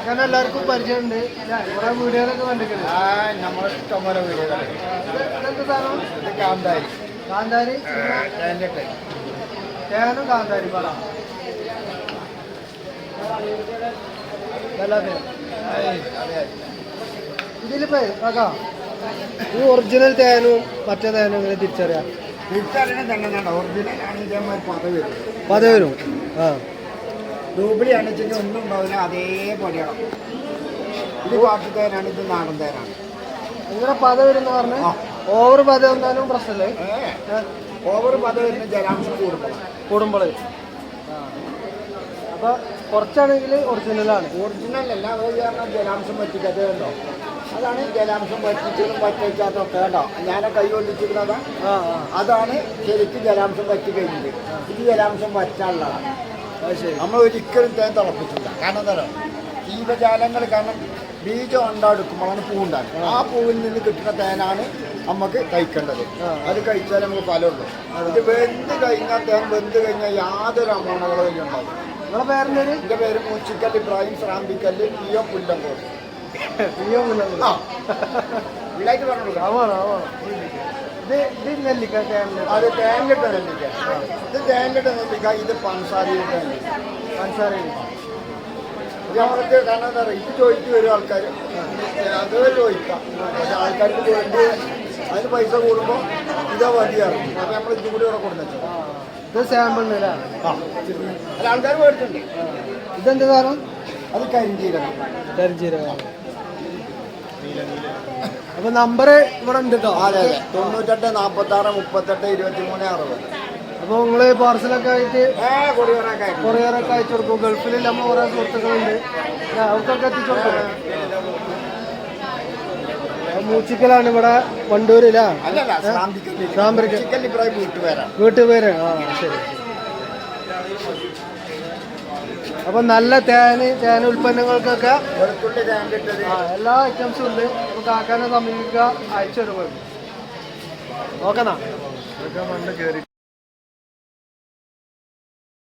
കാക്കാൻ എല്ലാവർക്കും പരിചയമുണ്ട്? കുറെ വീഡിയോയിലൊക്കെ കണ്ടിട്ടുണ്ട് ആ നമ്മളെ ഇഷ്ടംപോലെ ഇതെന്ത് സാധനം? ഇത് കാന്താരി. കാന്താരി? തേന്റെ തേനും കാന്താരി പറ ഇതിലിപ്പോ കാക്കാ ഈ ഒറിജിനൽ തേനും മറ്റേ തേനും എങ്ങനെ തിരിച്ചറിയാം. തിരിച്ചറിയണ തന്നെ ഒറിജിനൽ ആണ് ഇതേമാതിരി പത വരും. പത വരും. ആ. ഡൂബിളി ആണെച്ചെങ്കിൽ ഒന്നും ഉണ്ടാവില്ല അതേപോലെയാണ്. ഇത് കാട്ടുതേനാണ് ഇത് നാടൻ തേരാണ് ഇങ്ങനെ പത വരുന്ന പറഞ്ഞ ഓവർ പത വന്നാലും പ്രശ്നമല്ലേ? ഓവർ പത വരുന്ന ജലാംശം കൂടുമ്പോൾ. കൂടുമ്പോൾ. അപ്പൊ കുറച്ചാണെങ്കിൽ ഒറിജിനലാണ് ഒറിജിനൽ അല്ല അത് കാരണം ജലാംശം പറ്റിക്കത് കണ്ടോ? അതാണ് ജലാംശം പറ്റിച്ചതും പറ്റിക്കാത്തൊക്കെ കേട്ടോ ഞാൻ കൈ കൊണ്ടിച്ചിരുന്നതാ ആ ആ. അതാണ് ശരിക്കും ജലാംശം പറ്റി കഴിഞ്ഞത് ഇത് ജലാംശം പറ്റാനുള്ളതാണ് നമ്മൾ ഒരിക്കലും തേൻ തിളപ്പിച്ചില്ല കാരണം എന്താ ജീവജാലങ്ങൾ കാരണം ബീജം ഉണ്ടാടുക്കുമ്പോഴാണ് പൂ ഉണ്ടാകുന്നത് ആ. പൂവിൽ നിന്ന് കിട്ടുന്ന തേനാണ് നമുക്ക് കഴിക്കേണ്ടത്. അത് കഴിച്ചാൽ നമുക്ക് ഫലമുള്ളൂ. ഇത് വെന്ത് കഴിഞ്ഞാൽ തേൻ വെന്ത് കഴിഞ്ഞാൽ യാതൊരു അമ്മണകളും ഇല്ല ഉണ്ടാകും നിങ്ങളെ പേരെന്തേര്? എന്റെ പേര് മൂച്ചിക്കൽ ഇബ്രാഹിം ശ്രാമ്പിക്കല്ല് പി ഒ പുല്ലങ്കോട്. ആ. വിളായിട്ട് പറഞ്ഞു കൊടുക്കാം ആവാണ് ആവാണ് ഇത് ഇത് നെല്ലിക്ക അത് തേനിലിട്ട നെല്ലിക്ക. ഇത് തേനിലിട്ട നെല്ലിക്ക ഇത് പഞ്ചസാരയിലിട്ട നെല്ലിക്ക. പഞ്ചസാര ഇത് നമ്മൾക്ക് കാരണം എന്താ പറയുക ഇത് ചോദിച്ചു വരും ആൾക്കാർ അത് ചോദിക്കാം. പക്ഷെ ആൾക്കാർക്ക് വേണ്ടി അതിന് പൈസ കൂടുമ്പോൾ ഇതാ മതിയാണ് അപ്പോൾ നമ്മൾ ഇതും കൂടി ഇവിടെ കൊടുത്തു ഇത് സാമ്പിളിന് അല്ലേ? ആൾക്കാർ മേടിച്ചിട്ടുണ്ട്. ഇതെന്ത് സാധനം? അത് കരിഞ്ചീരകം. കരിഞ്ചീരകം. അപ്പൊ നമ്പർ ഇവിടെ ഉണ്ട് കേട്ടോ അതെ അതെ. തൊണ്ണൂറ്റെട്ട് നാൽപ്പത്താറ് മുപ്പത്തെട്ട് ഇരുപത്തി മൂന്ന് അറുപത്. അപ്പൊ നിങ്ങൾ പാർസലൊക്കെ ആയിട്ട് കൊറിയറൊക്കെ അയച്ചു കൊടുക്കും. ഗൾഫിൽ നമ്മൾ കുറെ സുഹൃത്തുക്കളുണ്ട്. അവർക്കൊക്കെ എത്തിച്ചു കൊടുക്കും. മൂച്ചിക്കലാണ് ഇവിടെ വണ്ടൂരിലാ വീട്ടുപേരാ വീട്ടുപേരാ? ആ ശരി. അപ്പൊ നല്ല തേന് തേൻ ഉൽപ്പന്നങ്ങൾക്കൊക്കെ എല്ലാ ഐറ്റംസും ഉണ്ട്. നമുക്ക് കാക്കാനെ സമീപിക്കുക. അയച്ചു തരുമ്പോൾ ഓക്കെന്നാ